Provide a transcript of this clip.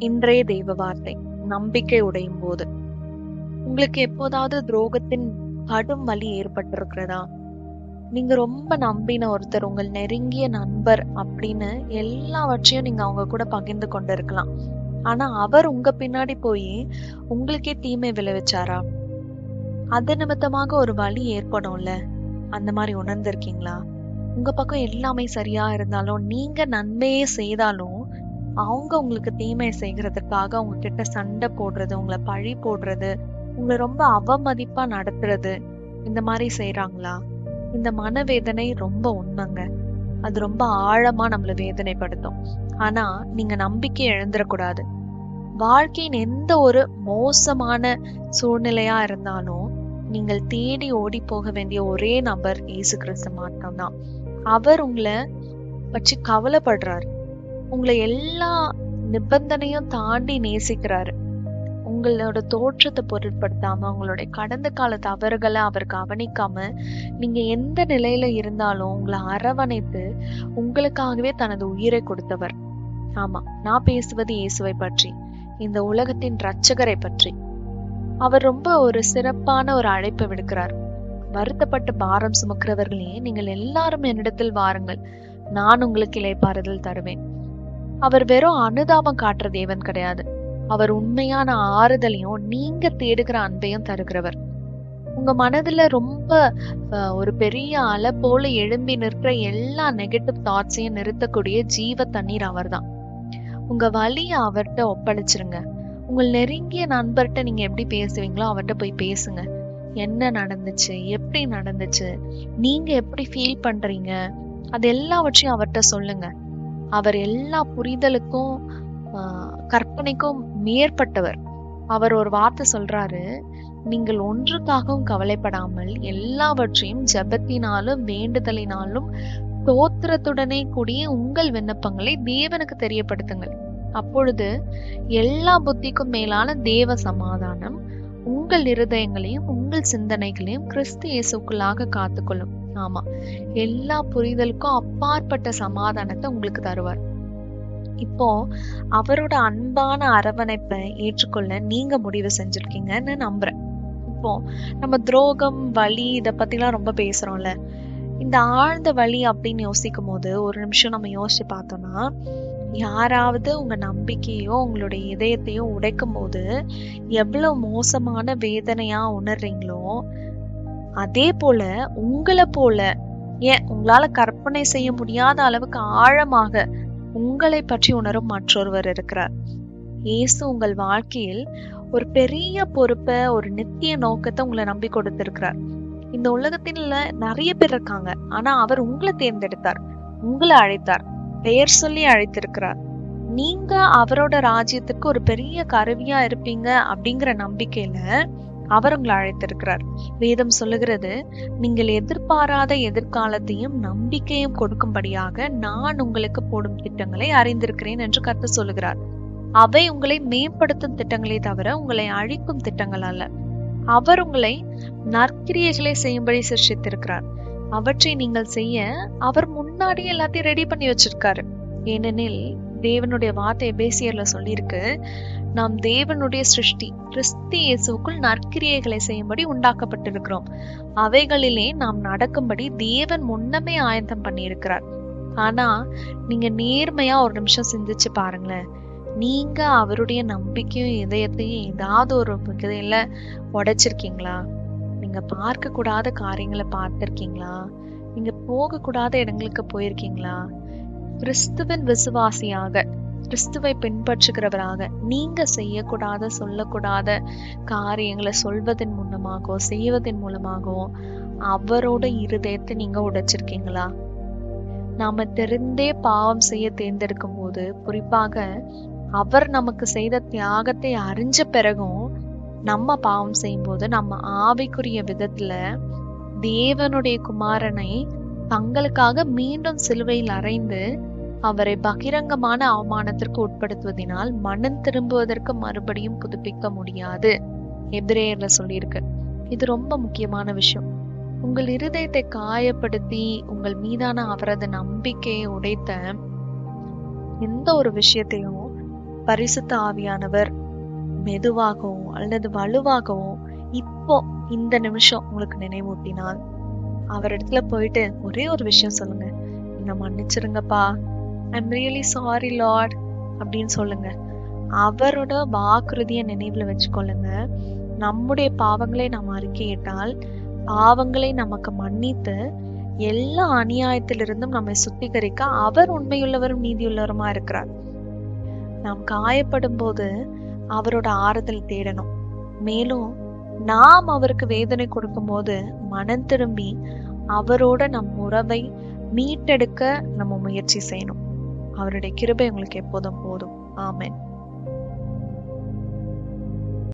இன்றைய தெய்வ வார்த்தை நம்பிக்கை உடையும் போது. உங்களுக்கு எப்போதாவது துரோகத்தின் கடும் வலி ஏற்பட்டிருக்கிறதா? நீங்க ரொம்ப நம்பின ஒருத்தர் உங்கள் நெருங்கிய நண்பர் அப்படின்னு எல்லாவற்றையும் நீங்க அவங்க கூட பகிர்ந்து கொண்டு இருக்கலாம் ஆனா அவர் உங்க பின்னாடி போய் உங்களுக்கே தீமை விளைவிச்சாரா? அது நிமித்தமாக ஒரு வலி ஏற்படும்ல? அந்த மாதிரி உணர்ந்திருக்கீங்களா? உங்க பக்கம் எல்லாமே சரியா இருந்தாலும் நீங்க நன்மையே செய்தாலும் அவங்க உங்களுக்கு தீமை செய்கிறதுக்காக அவங்க கிட்ட சண்டை போடுறது உங்களை பழி போடுறது உங்களை ரொம்ப அவமதிப்பா நடத்துறது இந்த மாதிரி செய்யறாங்களா இந்த மனவேதனை ரொம்ப உண்மைங்க. அது ரொம்ப ஆழமா நம்மள வேதனைப்படுத்தும். ஆனா நீங்க நம்பிக்கை இழந்துடக்கூடாது. வாழ்க்கையின் எந்த ஒரு மோசமான சூழ்நிலையா இருந்தாலும் நீங்கள் தேடி ஓடி போக வேண்டிய ஒரே நபர் இயேசு கிறிஸ்து மட்டும்தான் அவர் உங்களை பற்றி கவலைப்படுறாரு. உங்களை எல்லா நிபந்தனையும் தாண்டி நேசிக்கிறாரு. உங்களோட தோற்றத்தை பொருட்படுத்தாம உங்களுடைய கடந்த கால தவறுகளை அவர் கவனிக்காம நீங்க எந்த நிலையில இருந்தாலும் உங்களை அரவணைத்து உங்களுக்காகவே தனது உயிரை கொடுத்தவர். ஆமா நான் பேசுவது இயேசுவை பற்றி இந்த உலகத்தின் ரட்சகரை பற்றி. அவர் ரொம்ப ஒரு சிறப்பான ஒரு அழைப்பை விடுக்கிறார். வருத்தப்பட்டு பாரம் சுமக்கிறவர்களே நீங்கள் எல்லாரும் என்னிடத்தில் வாருங்கள். நான் உங்களுக்கு இலைப்பாறுதல் தருவேன். அவர் வெறும் அனுதாபம் காட்டுற தேவன் கிடையாது. அவர் உண்மையான ஆறுதலையும் நீங்க தேடுகிற அன்பையும் தருகிறவர். உங்க மனதுல ரொம்ப ஒரு பெரிய அலை போல எழும்பி நிற்கிற எல்லா நெகட்டிவ் தாட்ஸையும் நிறுத்தக்கூடிய ஜீவ தண்ணீர் அவர்தான். உங்க வழிய அவர்கிட்ட ஒப்படைச்சிருங்க. உங்கள் நெருங்கிய நண்பர்கிட்ட நீங்க எப்படி பேசுவீங்களோ அவர்கிட்ட போய் பேசுங்க. என்ன நடந்துச்சு? எப்படி நடந்துச்சு? நீங்க எப்படி ஃபீல் பண்றீங்க? அது எல்லாவற்றையும் அவர்கிட்ட சொல்லுங்க. அவர் எல்லா புரிதலுக்கும் ஆஹ், கற்பனைக்கும் மேற்பட்டவர். அவர் ஒரு வார்த்தை சொல்றாரு நீங்கள் ஒன்றுக்காகவும் கவலைப்படாமல் எல்லாவற்றையும் ஜெபத்தினாலும் வேண்டுதலினாலும் தோத்திரத்துடனே கூடிய உங்கள் விண்ணப்பங்களை தேவனுக்கு தெரியப்படுத்துங்கள். அப்பொழுது எல்லா புத்திக்கும் மேலான தேவ சமாதானம் உங்கள் இருதயங்களையும் உங்கள் சிந்தனைகளையும் கிறிஸ்து இயேசுக்குள்ளாக காத்துக்கொள்ளும். ஆமா. எல்லா புரிதலுக்கும் அப்பாற்பட்ட சமாதானத்தை உங்களுக்கு தருவார். இப்போ அவரோட அன்பான அரவணைப்பை ஏற்றுக்கொள்ள நீங்க முடிவு செஞ்சிருக்கீங்கன்னு நம்புறேன். இப்போ நம்ம துரோகம் வலி இத பத்திலாம் ரொம்ப பேசுறோம்ல. இந்த ஆழ்ந்த வழி அப்படின்னு யோசிக்கும் போது ஒரு நிமிஷம் நம்ம யோசிச்சு பார்த்தோம்னா யாராவது உங்க நம்பிக்கையோ உங்களுடைய இதயத்தையோ உடைக்கும் போது எவ்வளவு மோசமான வேதனையா உணர்றீங்களோ அதே போல உங்களை போல ஏன் உங்களால கற்பனை செய்ய முடியாத அளவுக்கு ஆழமாக உங்களை பற்றி உணரும் மற்றொருவர் இருக்கிறார். இயேசு உங்கள் வாழ்க்கையில் ஒரு பெரிய பொறுப்பை ஒரு நித்திய நோக்கத்தை உங்களை நம்பி கொடுத்திருக்கிறார். இந்த உலகத்தில நிறைய பேர் இருக்காங்க. ஆனா அவர் உங்களை தேர்ந்தெடுத்தார் உங்களை அழைத்தார் பெயர் சொல்லி அழைத்திருக்கிறார். நீங்க அவரோட ராஜ்யத்துக்கு ஒரு பெரிய கருவியா இருப்பீங்க அப்படிங்கிற நம்பிக்கையில அவர் உங்களை அழைத்திருக்கிறார். வேதம் சொல்லுகிறது நீங்கள் எதிர்பாராத எதிர்காலத்தையும் நம்பிக்கையும் கொடுக்கும்படியாக நான் உங்களுக்கு போடும் திட்டங்களை அறிந்திருக்கிறேன் என்று கருத்து சொல்லுகிறார். அவை உங்களை மேம்படுத்தும் திட்டங்களே தவிர உங்களை அழிக்கும் திட்டங்கள் அல்ல. அவர் உங்களை நற்கிரியைகளை செய்யும்படி சிருஷித்திருக்கிறார் அவற்றை நீங்கள் செய்ய அவர் முன்னாடி எல்லாத்தையும் ரெடி பண்ணி வச்சிருக்காரு. ஏனெனில் தேவனுடைய வார்த்தை பேசியர்ல சொல்லியிருக்கு நாம் தேவனுடைய சிருஷ்டி கிறிஸ்து இயேசுக்குள் நற்கிரியைகளை செய்யும்படி உண்டாக்கப்பட்டிருக்கிறோம். அவைகளிலே நாம் நடக்கும்படி தேவன் முன்னமே ஆயத்தம் பண்ணியிருக்கிறார். ஆனா நீங்க நேர்மையா ஒரு நிமிஷம் சிந்திச்சு பாருங்களேன். நீங்க அவருடைய நம்பிக்கையும் இதயத்தையும் ஏதாவது ஒரு இதில் உடைச்சிருக்கீங்களா? நீங்க பார்க்க கூடாத காரியங்களை பார்த்திருக்கீங்களா? நீங்க போகக்கூடாத இடங்களுக்கு போயிருக்கீங்களா? கிறிஸ்துவின் விசுவாசியாக கிறிஸ்துவை பின்பற்றுகிறவராக நீங்க செய்யக்கூடாத சொல்லக்கூடாத காரியங்களை சொல்வதன் மூலமாகவோ செய்வதன் மூலமாகவோ அவரோட இருதயத்தை நீங்க உடைச்சிருக்கீங்களா? நாம தெரிந்தே பாவம் செய்ய தேர்ந்தெடுக்கும் போது குறிப்பாக அவர் நமக்கு செய்த தியாகத்தை அறிஞ்ச பிறகும் நம்ம பாவம் செய்யும் போது நம்ம ஆவிக்குரிய விதத்துல தேவனுடைய குமாரனை தங்களுக்காக மீண்டும் சிலுவையில் அறைந்து அவரை பகிரங்கமான அவமானத்திற்கு உட்படுத்துவதனால் மனம் திரும்புவதற்கு மறுபடியும் புதுப்பிக்க முடியாது. எபிரேயர்ல சொல்லியிருக்கு. இது ரொம்ப முக்கியமான விஷயம். உங்கள் இருதயத்தை காயப்படுத்தி உங்கள் மீதான அவரது நம்பிக்கையை உடைத்த எந்த ஒரு விஷயத்தையும் பரிசுத்த ஆவியானவர் மெதுவாகவும் அல்லது வலுவாகவும் இப்போ இந்த நிமிஷம் உங்களுக்கு நினைவூட்டினால் அவரிடத்துல போயிட்டு ஒரே ஒரு விஷயம் சொல்லுங்க. என்ன மன்னிச்சிருங்கப்பா. ஐம் ரியலி சாரி லார்ட் அப்படின்னு சொல்லுங்க. அவரோட வாக்குறுதியை நினைவுல வச்சுக்கொள்ளுங்க. நம்முடைய பாவங்களை நாம் அறிக்கையிட்டால் பாவங்களை நமக்கு மன்னித்து எல்லா அநியாயத்திலிருந்தும் நம்மை சுத்திகரிக்க அவர் உண்மையுள்ளவரும் நீதியுள்ளவருமா இருக்கிறார். நாம் காயப்படும் போது அவரோட ஆறுதல் தேடணும். மேலும் நாம் அவருக்கு வேதனை கொடுக்கும்போது மனம் திரும்பி அவரோட நம் உறவை மீட்டெடுக்க நம்ம முயற்சி செய்யணும். அவருடைய கிருபை உங்களுக்கு எப்போதும் போதும். ஆமேன்.